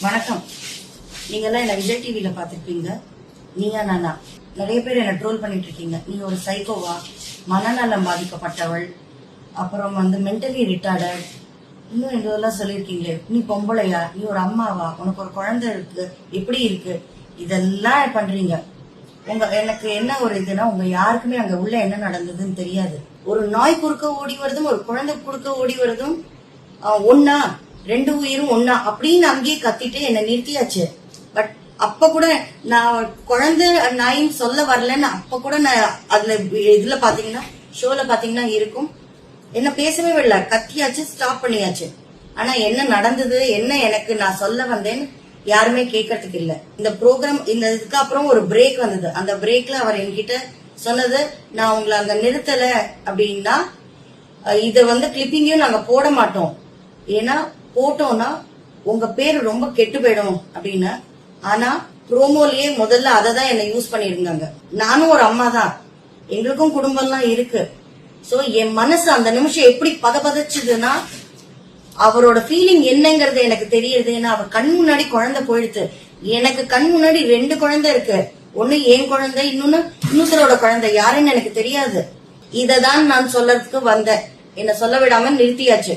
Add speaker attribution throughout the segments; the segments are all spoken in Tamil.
Speaker 1: வணக்கம். நீங்கெல்லாம் என்ன விஜய் டிவில பாத்திருப்பீங்க நீங்க நானா? நிறைய பேர் என்ன ட்ரோல் பண்ணிட்டு இருக்கீங்க நீ ஒரு சைக்கோவா மனநலம் பாதிக்கப்பட்டவள். அப்புறம் வந்து மென்டலி ரிட்டார்டட் இன்னும் இதெல்லாம் சொல்லியிருக்கீங்களே. நீ பொம்பளையா? நீ ஒரு அம்மாவா? உனக்கு ஒரு குழந்தை இருக்கு. எப்படி இருக்கு? இதெல்லாம் பண்றீங்க. உங்க எனக்கு என்ன ஒரு இதுனா உங்க யாருக்குமே அங்க உள்ள என்ன நடந்ததுன்னு தெரியாது. ஒரு நாய் குறுக்க ஓடி வருதும் ஒரு குழந்தை குறுக்க ஓடி வருதும் ஒன்னா ரெண்டு உயிரும் ஒன்னா அப்படின்னு அங்கேயே கத்திட்டு என்ன நிறுத்தியாச்சு. பட் அப்ப கூட நான் குழந்தை நாயின்னு சொல்ல வரலன்னு அப்ப கூட நான் அதுல இதுல பாத்தீங்கன்னா ஷோல பாத்தீங்கன்னா இருக்கும். என்ன பேசவே விடல. கத்தியாச்சு ஸ்டாப் பண்ணியாச்சு. ஆனா என்ன நடந்தது என்ன எனக்கு நான் சொல்ல வந்தேன்னு யாருமே கேட்கறதுக்கு இல்ல. இந்த ப்ரோக்ராம் இந்த இதுக்கு அப்புறம் ஒரு பிரேக் வந்தது. அந்த பிரேக்ல அவர் என்கிட்ட சொன்னது நான் உங்களை அங்க நிறுத்தல அப்படின்னா இத வந்து கிளிப்பிங்கையும் நாங்க போட மாட்டோம். ஏன்னா போட்டோம்னா உங்க பேர் ரொம்ப கெட்டு போயிடும் அப்படின்னு. ஆனா ப்ரோமோலயே முதல்ல அதை தான் என்ன யூஸ் பண்ணிருந்தாங்க நானும் ஒரு அம்மா தான் எங்களுக்கும் குடும்பம்லாம் இருக்கு. சோ என் மனசு அந்த நிமிஷம் எப்படி பதபதச்சுதுன்னா அவரோட ஃபீலிங் என்னங்கிறது எனக்கு தெரியுது ஏன்னா அவர் கண் முன்னாடி குழந்தை போயிடுது எனக்கு கண் முன்னாடி ரெண்டு குழந்தை இருக்கு. ஒண்ணு என் குழந்தை இன்னொன்னு இன்னொருத்தரோட குழந்தை. யாருன்னு எனக்கு தெரியாது. இததான் நான் சொல்லறதுக்கு வந்தேன். என்ன சொல்ல விடாம நிறுத்தியாச்சு.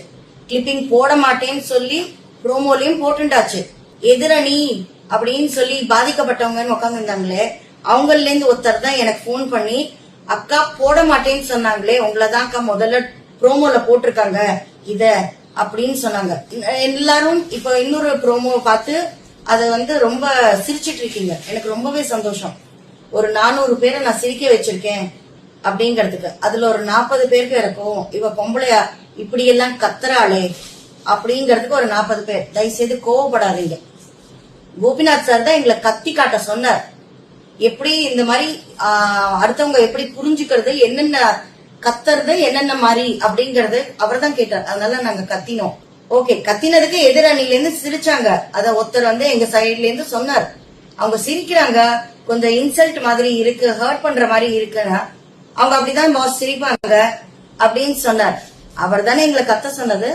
Speaker 1: கிளிப்பிங் போட மாட்டேன்னு சொல்லி ப்ரோமோலயும் போட்டுண்டாச்சு. எதிரணி அப்படின்னு சொல்லி பாதிக்கப்பட்டவங்கன்னு உட்காந்துருந்தாங்களே அவங்கல இருந்து ஒருத்தர் தான் எனக்கு ஃபோன் பண்ணி அக்கா போட மாட்டேன்னு சொன்னாங்களே உங்களைதான் அக்கா முதல்ல ப்ரோமோல போட்டிருக்காங்க இத அப்படின்னு சொன்னாங்க. எல்லாரும் இப்ப இன்னொரு ப்ரோமோ பார்த்து அத வந்து ரொம்ப சிரிச்சிட்டு இருக்கீங்க. எனக்கு ரொம்பவே சந்தோஷம். ஒரு நானூறு பேரை நான் சிரிக்க வச்சிருக்கேன். அப்படிங்கறதுக்கு. அதுல ஒரு நாற்பது பேருக்கு இருக்கும். இவ பொம்பளையா இப்படி எல்லாம் கத்துறாளே அப்படிங்கறதுக்கு ஒரு நாற்பது பேர். தயவு செய்து கோவப்படாதீங்க. கோபிநாத் சார் தான் எங்களை கத்தி காட்ட சொன்னார். எப்படி இந்த மாதிரி அடுத்தவங்க எப்படி புரிஞ்சுக்கிறது என்னென்ன கத்துறது என்னென்ன மாதிரி அப்படிங்கறது அவர் தான் கேட்டார். அதனால நாங்க கத்தினோம். ஓகே கத்தினதுக்கு எதிரணில இருந்து சிரிச்சாங்க. அத ஒருத்தர் வந்து எங்க சைட்ல இருந்து சொன்னார். அவங்க சிரிக்கிறாங்க. கொஞ்சம் இன்சல்ட் மாதிரி இருக்கு ஹர்ட் பண்ற மாதிரி இருக்குன்னா அவங்க அப்படிதான் சிரிப்பாங்க அப்படின்னு சொன்னார். அவர் தானே எங்களை கத்த சொன்னது?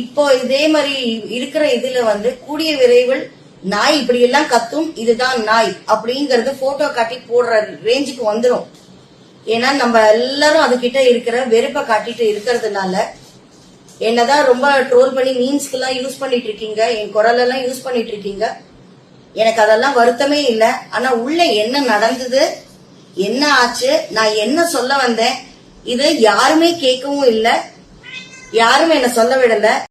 Speaker 1: இப்போ இதே மாதிரி இருக்கிற இதுல வந்து கூடிய விரைவில் நாய் இப்படி எல்லாம் கத்தும் இதுதான் நாய் அப்படிங்கறது போட்டோ காட்டி போடுற ரேஞ்சுக்கு வந்துடும் ஏன்னா நம்ம எல்லாரும் அதுகிட்ட இருக்கிற வெறுப்பை காட்டிட்டு இருக்கிறதுனால என்னதான் ரொம்ப ட்ரோல் பண்ணி மீன்ஸ்க்கு எல்லாம் யூஸ் பண்ணிட்டு இருக்கீங்க என் குரல் எல்லாம் யூஸ் பண்ணிட்டு இருக்கீங்க. எனக்கு அதெல்லாம் வருத்தமே இல்லை. ஆனா உள்ள என்ன நடந்தது என்ன ஆச்சு? நான் என்ன சொல்ல வந்தேன்? இது யாருமே கேட்கவும் இல்லை. யாரும் என்ன சொல்ல விடல.